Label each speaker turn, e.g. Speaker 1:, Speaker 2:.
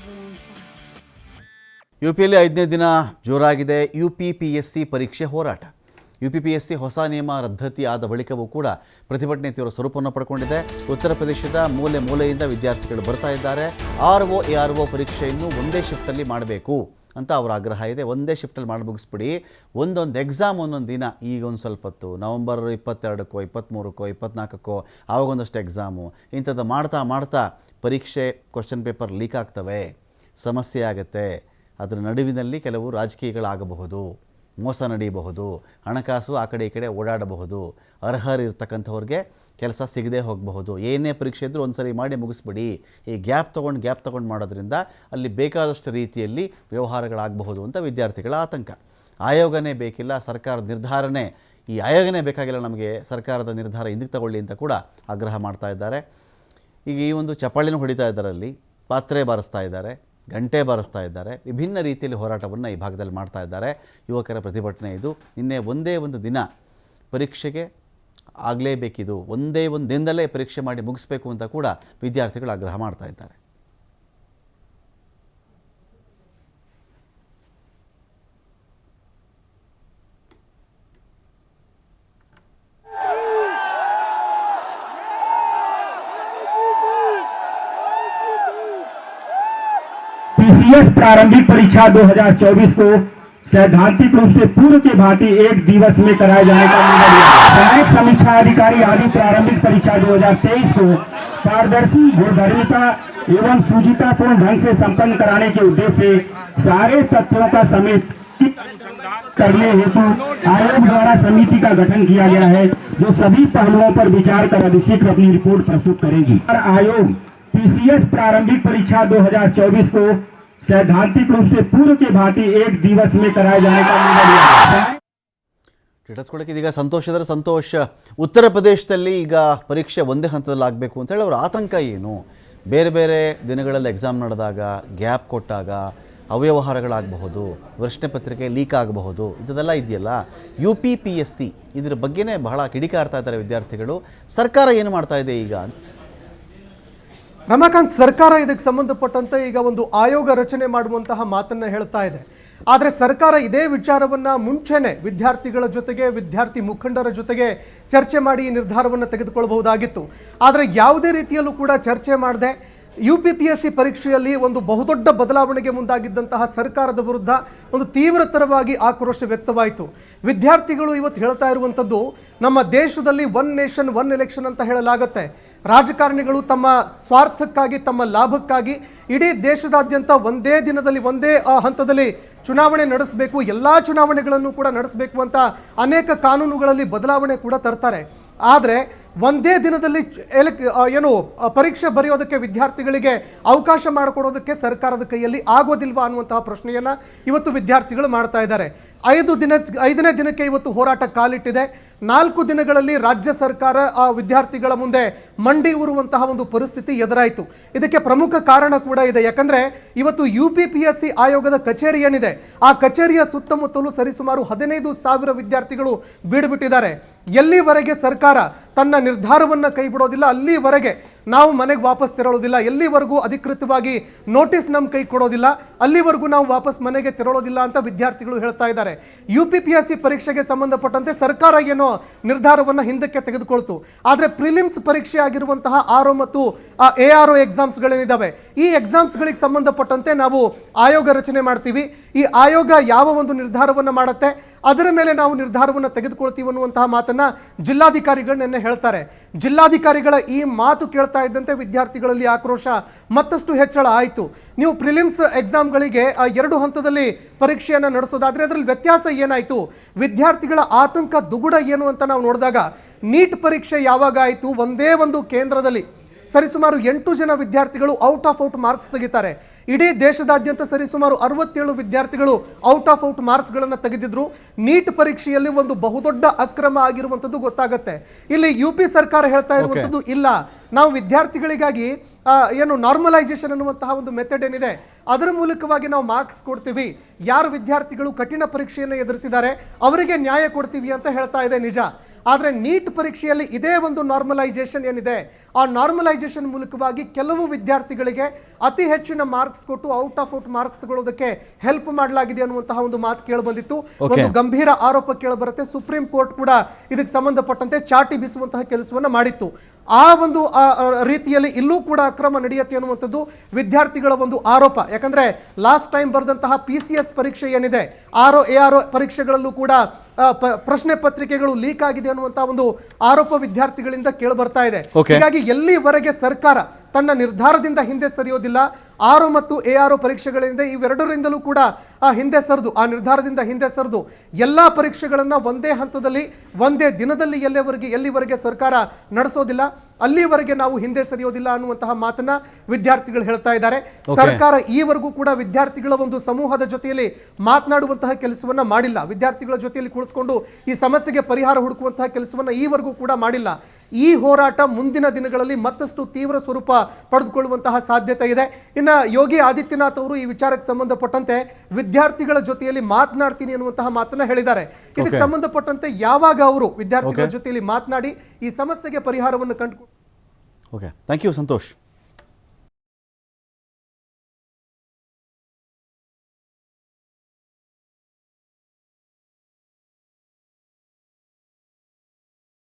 Speaker 1: everyone fine.
Speaker 2: You ಐದನೇ ದಿನ ಜೋರಾಗಿದೆ. U P P S C ಪರೀಕ್ಷೆ ಹೋರಾಟ. U P P S C ಹೊಸ ನಿಯಮ ರದ್ದತಿ ಆದ ಬಳಿಕವೂ ಕೂಡ ಪ್ರತಿಭಟನೆ ತೀವ್ರ ಸ್ವರೂಪವನ್ನು ಪಡ್ಕೊಂಡಿದೆ. ಉತ್ತರ ಪ್ರದೇಶದ ಮೂಲೆ ಮೂಲೆಯಿಂದ ವಿದ್ಯಾರ್ಥಿಗಳು ಬರ್ತಾ ಇದ್ದಾರೆ. R O, A R O ಪರೀಕ್ಷೆಯನ್ನು ಒಂದೇ ಶಿಫ್ಟಲ್ಲಿ ಮಾಡಬೇಕು. ಅಂತ ಅವರ ಆಗ್ರಹ ಇದೆ. ಒಂದೇ ಶಿಫ್ಟಲ್ಲಿ ಮಾಡಿ ಮುಗಿಸ್ಬಿಡಿ. ಒಂದೊಂದು ಎಕ್ಸಾಮ್ ಒಂದೊಂದು ದಿನ, ಈಗ ಒಂದು ಸ್ವಲ್ಪ ಹೊತ್ತು ನವಂಬರ್ ಇಪ್ಪತ್ತೆರಡಕ್ಕೋ, ಇಪ್ಪತ್ತ್ಮೂರಕ್ಕೋ ಇಪ್ಪತ್ನಾಲ್ಕಕ್ಕೋ ಆವಾಗೊಂದಷ್ಟು ಎಕ್ಸಾಮು ಇಂಥದ್ದು ಮಾಡ್ತಾ ಮಾಡ್ತಾ ಪರೀಕ್ಷೆ ಕ್ವಶನ್ ಪೇಪರ್ ಲೀಕ್ ಆಗ್ತವೆ. ಸಮಸ್ಯೆ ಆಗುತ್ತೆ. ಅದರ ನಡುವಿನಲ್ಲಿ ಕೆಲವು ರಾಜಕೀಯಗಳಾಗಬಹುದು. ಮೋಸ ನಡೆಯಬಹುದು, ಹಣಕಾಸು ಆ ಕಡೆ ಈ ಕಡೆ ಓಡಾಡಬಹುದು ಅರ್ಹರಿರ್ತಕ್ಕಂಥವ್ರಿಗೆ ಕೆಲಸ ಸಿಗದೆ ಹೋಗಬಹುದು. ಏನೇ ಪರೀಕ್ಷೆ ಇದ್ದರೂ ಒಂದು ಸರಿ ಮಾಡಿ ಮುಗಿಸ್ಬಿಡಿ. ಈ ಗ್ಯಾಪ್ ತೊಗೊಂಡು ಗ್ಯಾಪ್ ತೊಗೊಂಡು ಮಾಡೋದ್ರಿಂದ ಅಲ್ಲಿ ಬೇಕಾದಷ್ಟು ರೀತಿಯಲ್ಲಿ ವ್ಯವಹಾರಗಳಾಗಬಹುದು ಅಂತ ವಿದ್ಯಾರ್ಥಿಗಳ ಆತಂಕ. ಆಯೋಗನೇ ಬೇಕಿಲ್ಲ, ಸರ್ಕಾರದ ನಿರ್ಧಾರನೇ. ಈ ಆಯೋಗನೇ ಬೇಕಾಗಿಲ್ಲ ನಮಗೆ, ಸರ್ಕಾರದ ನಿರ್ಧಾರ ಹಿಂದಕ್ಕೆ ತಗೊಳ್ಳಿ ಅಂತ ಕೂಡ ಆಗ್ರಹ ಮಾಡ್ತಾ ಇದ್ದಾರೆ. ಈಗ ಈ ಒಂದು ಚಪ್ಪಾಳಿನೂ ಹೊಡಿತಾ ಇದ್ದಾರೆ ಅಲ್ಲಿ ಪಾತ್ರೆ ಬಾರಿಸ್ತಾ ಇದ್ದಾರೆ. ಗಂಟೆ ಬಾರಿಸ್ತಾ ಇದ್ದಾರೆ. ವಿಭಿನ್ನ ರೀತಿಯಲ್ಲಿ ಹೋರಾಟವನ್ನು ಈ ಭಾಗದಲ್ಲಿ ಮಾಡ್ತಾ ಇದ್ದಾರೆ. ಯುವಕರ ಪ್ರತಿಭಟನೆ ಇದು. ನಿನ್ನೆ ಒಂದೇ ಒಂದು ದಿನ ಪರೀಕ್ಷೆಗೆ ಆಗಲೇಬೇಕಿದು. ಒಂದೇ ಒಂದು ದಿನದಲ್ಲೇ ಪರೀಕ್ಷೆ ಮಾಡಿ ಮುಗಿಸ್ಬೇಕು ಅಂತ ಕೂಡ ವಿದ್ಯಾರ್ಥಿಗಳು ಆಗ್ರಹ ಮಾಡ್ತಾ ಇದ್ದಾರೆ.
Speaker 3: पीसीएस प्रारंभिक परीक्षा 2024 को सैद्धांतिक रूप से पूर्व के भांति एक दिवस में कराए जाने का निर्णय लिया। सहायक समीक्षा अधिकारी आदि प्रारंभिक परीक्षा 2023 को पारदर्शी भूधर्मिता एवं सुजितापूर्ण ढंग से संपन्न कराने के उद्देश्य से सारे तथ्यों का समेत करने हेतु आयोग द्वारा समिति का गठन किया गया है, जो सभी पहलुओं पर विचार कर अधिशीघ्र अपनी रिपोर्ट प्रस्तुत करेगी। आयोग, पीसीएस प्रारंभिक परीक्षा 2024 को सैद्धांतिक रूप से पूर्व के भांति एक दिवस में कराए जाने का निर्णय लिया है
Speaker 2: ಸ್ಟೇಟಸ್ಕೊಳ್ಳೋಕೆ ಇದೀಗ ಸಂತೋಷ ಇದ್ದರೆ ಸಂತೋಷ ಉತ್ತರ ಪ್ರದೇಶದಲ್ಲಿ ಈಗ ಪರೀಕ್ಷೆ ಒಂದೇ ಹಂತದಲ್ಲಿ ಆಗಬೇಕು ಅಂತೇಳಿ ಅವರ ಆತಂಕ ಏನು ಬೇರೆ ಬೇರೆ ದಿನಗಳಲ್ಲಿ ಎಕ್ಸಾಮ್ ನಡೆದಾಗ ಗ್ಯಾಪ್ ಕೊಟ್ಟಾಗ ಅವ್ಯವಹಾರಗಳಾಗಬಹುದು ಪ್ರಶ್ನೆ ಪತ್ರಿಕೆ ಲೀಕ್ ಆಗಬಹುದು ಇದೆಲ್ಲ ಇದೆಯಲ್ಲ U P P S C ಇದ್ರ ಬಗ್ಗೆನೇ ಬಹಳ ಕಿಡಿಕಾರ್ತಾ ಇದ್ದಾರೆ ವಿದ್ಯಾರ್ಥಿಗಳು ಸರ್ಕಾರ ಏನು ಮಾಡ್ತಾ ಇದೆ ಈಗ ಅಂತ
Speaker 4: ರಮಾಕಾಂತ್ ಸರ್ಕಾರ ಇದಕ್ಕೆ ಸಂಬಂಧಪಟ್ಟಂತೆ ಈಗ ಒಂದು ಆಯೋಗ ರಚನೆ ಮಾಡುವಂತಹ ಮಾತನ್ನ ಹೇಳ್ತಾ ಇದೆ. ಆದರೆ ಸರ್ಕಾರ ಇದೇ ವಿಚಾರವನ್ನ ಮುಂಚೆನೆ ವಿದ್ಯಾರ್ಥಿಗಳ ಜೊತೆಗೆ, ವಿದ್ಯಾರ್ಥಿ ಮುಖಂಡರ ಜೊತೆಗೆ ಚರ್ಚೆ ಮಾಡಿ ಈ ನಿರ್ಧಾರವನ್ನು ತೆಗೆದುಕೊಳ್ಳಬಹುದಾಗಿತ್ತು ಆದರೆ ಯಾವುದೇ ರೀತಿಯಲ್ಲೂ ಕೂಡ ಚರ್ಚೆ ಮಾಡದೆ U P P S C ಪರೀಕ್ಷೆಯಲ್ಲಿ ಒಂದು ಬಹುದೊಡ್ಡ ಬದಲಾವಣೆಗೆ ಮುಂದಾಗಿದ್ದಂತಹ ಸರ್ಕಾರದ ವಿರುದ್ಧ ಒಂದು ತೀವ್ರತರವಾಗಿ ಆಕ್ರೋಶ ವ್ಯಕ್ತವಾಯಿತು. ವಿದ್ಯಾರ್ಥಿಗಳು ಇವತ್ತು ಹೇಳ್ತಾ ಇರುವಂಥದ್ದು, ನಮ್ಮ ದೇಶದಲ್ಲಿ ಒನ್ ನೇಷನ್ ಒನ್ ಎಲೆಕ್ಷನ್ ಅಂತ ಹೇಳಲಾಗತ್ತೆ. ರಾಜಕಾರಣಿಗಳು ತಮ್ಮ ಸ್ವಾರ್ಥಕ್ಕಾಗಿ, ತಮ್ಮ ಲಾಭಕ್ಕಾಗಿ ಇಡೀ ದೇಶದಾದ್ಯಂತ ಒಂದೇ ದಿನದಲ್ಲಿ, ಒಂದೇ ಹಂತದಲ್ಲಿ ಚುನಾವಣೆ ನಡೆಸಬೇಕು, ಎಲ್ಲ ಚುನಾವಣೆಗಳನ್ನು ಕೂಡ ನಡೆಸಬೇಕು ಅಂತ ಅನೇಕ ಕಾನೂನುಗಳಲ್ಲಿ ಬದಲಾವಣೆ ಕೂಡ ತರ್ತಾರೆ. ಆದರೆ ಒಂದೇ ದಿನದಲ್ಲಿ ಎಲೆಕ್ ಏನು ಪರೀಕ್ಷೆ ಬರೆಯೋದಕ್ಕೆ ವಿದ್ಯಾರ್ಥಿಗಳಿಗೆ ಅವಕಾಶ ಮಾಡಿಕೊಡೋದಕ್ಕೆ ಸರ್ಕಾರದ ಕೈಯಲ್ಲಿ ಆಗೋದಿಲ್ವಾ ಅನ್ನುವಂತಹ ಪ್ರಶ್ನೆಯನ್ನು ಇವತ್ತು ವಿದ್ಯಾರ್ಥಿಗಳು ಮಾಡ್ತಾ ಇದ್ದಾರೆ. ಐದು ದಿನ, ಐದನೇ ದಿನಕ್ಕೆ ಇವತ್ತು ಹೋರಾಟ ಕಾಲಿಟ್ಟಿದೆ. ನಾಲ್ಕು ದಿನಗಳಲ್ಲಿ ರಾಜ್ಯ ಸರ್ಕಾರ ಆ ವಿದ್ಯಾರ್ಥಿಗಳ ಮುಂದೆ ಮಂಡಿ ಊರುವಂತಹ ಒಂದು ಪರಿಸ್ಥಿತಿ ಎದುರಾಯಿತು. ಇದಕ್ಕೆ ಪ್ರಮುಖ ಕಾರಣ ಕೂಡ ಇದೆ. ಯಾಕಂದ್ರೆ ಇವತ್ತು U P P S C ಆಯೋಗದ ಕಚೇರಿ ಏನಿದೆ, ಆ ಕಚೇರಿಯ ಸುತ್ತಮುತ್ತಲು ಸರಿಸುಮಾರು ಹದಿನೈದು ಸಾವಿರ ವಿದ್ಯಾರ್ಥಿಗಳು ಬೀಡುಬಿಟ್ಟಿದ್ದಾರೆ. ಎಲ್ಲಿವರೆಗೆ ಸರ್ಕಾರ ತನ್ನ ನಿರ್ಧಾರವನ್ನು ಕೈ ಬಿಡೋದಿಲ್ಲ ಅಲ್ಲಿವರೆಗೆ ನಾವು ಮನೆಗೆ ವಾಪಸ್ ತೆರಳೋದಿಲ್ಲ. ಎಲ್ಲಿವರೆಗೂ ಅಧಿಕೃತವಾಗಿ ನೋಟಿಸ್ ನಮ್ಮ ಕೈ ಕೊಡೋದಿಲ್ಲ. ಅಲ್ಲಿವರೆಗೂ ನಾವು ವಾಪಸ್ ಮನೆಗೆ ತೆರಳೋದಿಲ್ಲ ಅಂತ ವಿದ್ಯಾರ್ಥಿಗಳು ಹೇಳ್ತಾ ಇದ್ದಾರೆ. ಯು ಸಿ ಪರೀಕ್ಷೆಗೆ ಸಂಬಂಧಪಟ್ಟಂತೆ ಸರ್ಕಾರ ಏನೋ ನಿರ್ಧಾರವನ್ನು ಹಿಂದಕ್ಕೆ ತೆಗೆದುಕೊಳ್ತು. ಆದರೆ ಪ್ರಿಲಿಮ್ಸ್ ಪರೀಕ್ಷೆ ಆಗಿರುವಂತಹ ಆರ್ ಮತ್ತು ಎ ಆರ್ ಒ ಎಕ್ಸಾಮ್ಸ್ಗಳೇನಿದ್ದಾವೆ ಈ ಎಕ್ಸಾಮ್ಸ್ಗಳಿಗೆ ಸಂಬಂಧಪಟ್ಟಂತೆ ನಾವು ಆಯೋಗ ರಚನೆ ಮಾಡ್ತೀವಿ. ಈ ಆಯೋಗ ಯಾವ ಒಂದು ನಿರ್ಧಾರವನ್ನು ಮಾಡುತ್ತೆ? ಅದರ ಮೇಲೆ ನಾವು ನಿರ್ಧಾರವನ್ನು ತೆಗೆದುಕೊಳ್ತೀವಿ ಅನ್ನುವಂತಹ ಮಾತನ್ನ ಜಿಲ್ಲಾಧಿಕಾರಿಗಳು ನಿನ್ನೆ ಹೇಳ್ತಾರೆ. ಜಿಲ್ಲಾಧಿಕಾರಿಗಳ ಈ ಮಾತು ಕೇಳ್ತಾ ಇದ್ದಂತೆ ವಿದ್ಯಾರ್ಥಿಗಳಲ್ಲಿ ಆಕ್ರೋಶ ಮತ್ತಷ್ಟು ಹೆಚ್ಚಳ ಆಯಿತು. ನೀವು ಪ್ರಿಲಿಮ್ಸ್ ಎಕ್ಸಾಮ್ಗಳಿಗೆ ಎರಡು ಹಂತದಲ್ಲಿ ಪರೀಕ್ಷೆಯನ್ನು ನಡೆಸೋದಾದ್ರೆ ಅದರಲ್ಲಿ ವ್ಯತ್ಯಾಸ ಏನಾಯಿತು? ವಿದ್ಯಾರ್ಥಿಗಳ ಆತಂಕ ದುಗುಡ ಏನು ಅಂತ ನಾವು ನೋಡಿದಾಗ, ನೀಟ್ ಪರೀಕ್ಷೆ ಯಾವಾಗ ಆಯಿತು? ಒಂದೇ ಒಂದು ಕೇಂದ್ರದಲ್ಲಿ. ಸರಿಸುಮಾರು ಎಂಟು ಜನ ವಿದ್ಯಾರ್ಥಿಗಳು ಔಟ್ ಆಫ್ ಔಟ್ ಮಾರ್ಕ್ಸ್ ತೆಗಿತಾರೆ. ಇಡೀ ದೇಶದಾದ್ಯಂತ ಸರಿಸುಮಾರು ಅರವತ್ತೇಳು ವಿದ್ಯಾರ್ಥಿಗಳು ಔಟ್ ಆಫ್ ಔಟ್ ಮಾರ್ಕ್ಸ್ಗಳನ್ನು ತೆಗೆದಿದ್ರು. ನೀಟ್ ಪರೀಕ್ಷೆಯಲ್ಲಿ ಒಂದು ಬಹುದೊಡ್ಡ ಅಕ್ರಮ ಆಗಿರುವಂಥದ್ದು ಗೊತ್ತಾಗತ್ತೆ. ಇಲ್ಲಿ ಯು ಪಿ ಸರ್ಕಾರ ಹೇಳ್ತಾ ಇರುವಂಥದ್ದು ಇಲ್ಲ. ನಾವು ವಿದ್ಯಾರ್ಥಿಗಳಿಗಾಗಿ ಏನು ನಾರ್ಮಲೈಸೇಷನ್ ಅನ್ನುವಂತಹ ಒಂದು ಮೆಥಡ್ ಏನಿದೆ ಅದರ ಮೂಲಕವಾಗಿ ನಾವು ಮಾರ್ಕ್ಸ್ ಕೊಡ್ತೀವಿ. ಯಾರು ವಿದ್ಯಾರ್ಥಿಗಳು ಕಠಿಣ ಪರೀಕ್ಷೆಯನ್ನು ಎದುರಿಸಿದ್ದಾರೆ ಅವರಿಗೆ ನ್ಯಾಯ ಕೊಡ್ತೀವಿ ಅಂತ ಹೇಳ್ತಾ ಇದೆ ನಿಜ. ಆದರೆ ನೀಟ್ ಪರೀಕ್ಷೆಯಲ್ಲಿ ಇದೇ ಒಂದು ನಾರ್ಮಲೈಸೇಷನ್ ಏನಿದೆ. ಆ ನಾರ್ಮಲೈಸೇಷನ್ ಮೂಲಕವಾಗಿ ಕೆಲವು ವಿದ್ಯಾರ್ಥಿಗಳಿಗೆ ಅತಿ ಹೆಚ್ಚಿನ ಮಾರ್ಕ್ಸ್ ಕೊಟ್ಟು ಔಟ್ ಆಫ್ ಔಟ್ ಮಾರ್ಕ್ಸ್ ತಗೊಳ್ಳೋದಕ್ಕೆ ಹೆಲ್ಪ್ ಮಾಡಲಾಗಿದೆ ಅನ್ನುವಂತಹ ಒಂದು ಮಾತು ಕೇಳಿ ಬಂದಿತ್ತು. ಒಂದು ಗಂಭೀರ ಆರೋಪ ಕೇಳಿ ಬರುತ್ತೆ. ಸುಪ್ರೀಂ ಕೋರ್ಟ್ ಕೂಡ ಇದಕ್ಕೆ ಸಂಬಂಧಪಟ್ಟಂತೆ ಚಾಟಿ ಬೀಸುವಂತಹ ಕೆಲಸವನ್ನ ಮಾಡಿತ್ತು. ಆ ಒಂದು ರೀತಿಯಲ್ಲಿ ಇಲ್ಲೂ ಕೂಡ ಅಕ್ರಮ ನಡೆಯುತ್ತೆ ಅನ್ನುವಂಥದ್ದು ವಿದ್ಯಾರ್ಥಿಗಳ ಒಂದು ಆರೋಪ. ಯಾಕಂದ್ರೆ ಲಾಸ್ಟ್ ಟೈಮ್ ಬರೆದಂತಹ ಪಿ ಸಿ ಎಸ್ ಪರೀಕ್ಷೆ ಏನಿದೆ ಆರ್ ಎ ಆರ್ ಪರೀಕ್ಷೆಗಳಲ್ಲೂ ಕೂಡ ಪ- ಪ್ರಶ್ನೆ ಪತ್ರಿಕೆಗಳು ಲೀಕ್ ಆಗಿದೆ ಅನ್ನುವಂತಹ ಒಂದು ಆರೋಪ ವಿದ್ಯಾರ್ಥಿಗಳಿಂದ ಕೇಳಿ ಬರ್ತಾ ಇದೆ. ಹೀಗಾಗಿ ಎಲ್ಲಿವರೆಗೆ ಸರ್ಕಾರ ತನ್ನ ನಿರ್ಧಾರದಿಂದ ಹಿಂದೆ ಸರಿಯೋದಿಲ್ಲ. ಆರು ಮತ್ತು ಎ ಆರು ಪರೀಕ್ಷೆಗಳಿಂದ ಇವೆರಡರಿಂದಲೂ ಕೂಡ ಆ ಹಿಂದೆ ಸರಿದು ಆ ನಿರ್ಧಾರದಿಂದ ಹಿಂದೆ ಸರಿದು. ಎಲ್ಲ ಪರೀಕ್ಷೆಗಳನ್ನು ಒಂದೇ ಹಂತದಲ್ಲಿ ಒಂದೇ ದಿನದಲ್ಲಿ ಎಲ್ಲಿವರೆಗೆ ಎಲ್ಲಿವರೆಗೆ ಸರ್ಕಾರ ನಡೆಸೋದಿಲ್ಲ ಅಲ್ಲಿವರೆಗೆ ನಾವು ಹಿಂದೆ ಸರಿಯೋದಿಲ್ಲ ಅನ್ನುವಂತಹ ಮಾತನ್ನ ವಿದ್ಯಾರ್ಥಿಗಳು ಹೇಳ್ತಾ ಇದ್ದಾರೆ. ಸರ್ಕಾರ ಈವರೆಗೂ ಕೂಡ ವಿದ್ಯಾರ್ಥಿಗಳ ಒಂದು ಸಮೂಹದ ಜೊತೆಯಲ್ಲಿ ಮಾತನಾಡುವಂತಹ ಕೆಲಸವನ್ನ ಮಾಡಿಲ್ಲ. ವಿದ್ಯಾರ್ಥಿಗಳ ಜೊತೆಯಲ್ಲಿ ಕುಳಿತುಕೊಂಡು ಈ ಸಮಸ್ಯೆಗೆ ಪರಿಹಾರ ಹುಡುಕುವಂತಹ ಕೆಲಸವನ್ನ ಈವರೆಗೂ ಕೂಡ ಮಾಡಿಲ್ಲ. ಈ ಹೋರಾಟ ಮುಂದಿನ ದಿನಗಳಲ್ಲಿ ಮತ್ತಷ್ಟು ತೀವ್ರ ಸ್ವರೂಪ ಪಡೆದುಕೊಳ್ಳುವಂತಹ ಸಾಧ್ಯತೆ ಇದೆ. ಇನ್ನ ಯೋಗಿ ಆದಿತ್ಯನಾಥ್ ಅವರು ಈ ವಿಚಾರಕ್ಕೆ ಸಂಬಂಧಪಟ್ಟಂತೆ ವಿದ್ಯಾರ್ಥಿಗಳ ಜೊತೆಯಲ್ಲಿ ಮಾತನಾಡ್ತೀನಿ ಅನ್ನುವಂತಹ ಮಾತನ್ನ ಹೇಳಿದ್ದಾರೆ. ಇದಕ್ಕೆ ಸಂಬಂಧಪಟ್ಟಂತೆ ಯಾವಾಗ ಅವರು ವಿದ್ಯಾರ್ಥಿಗಳ ಜೊತೆಯಲ್ಲಿ ಮಾತನಾಡಿ ಈ ಸಮಸ್ಯೆಗೆ ಪರಿಹಾರವನ್ನು ಕಂಡುಕೊಂಡು
Speaker 2: ಓಕೆ ಥ್ಯಾಂಕ್ ಯು ಸಂತೋಷ್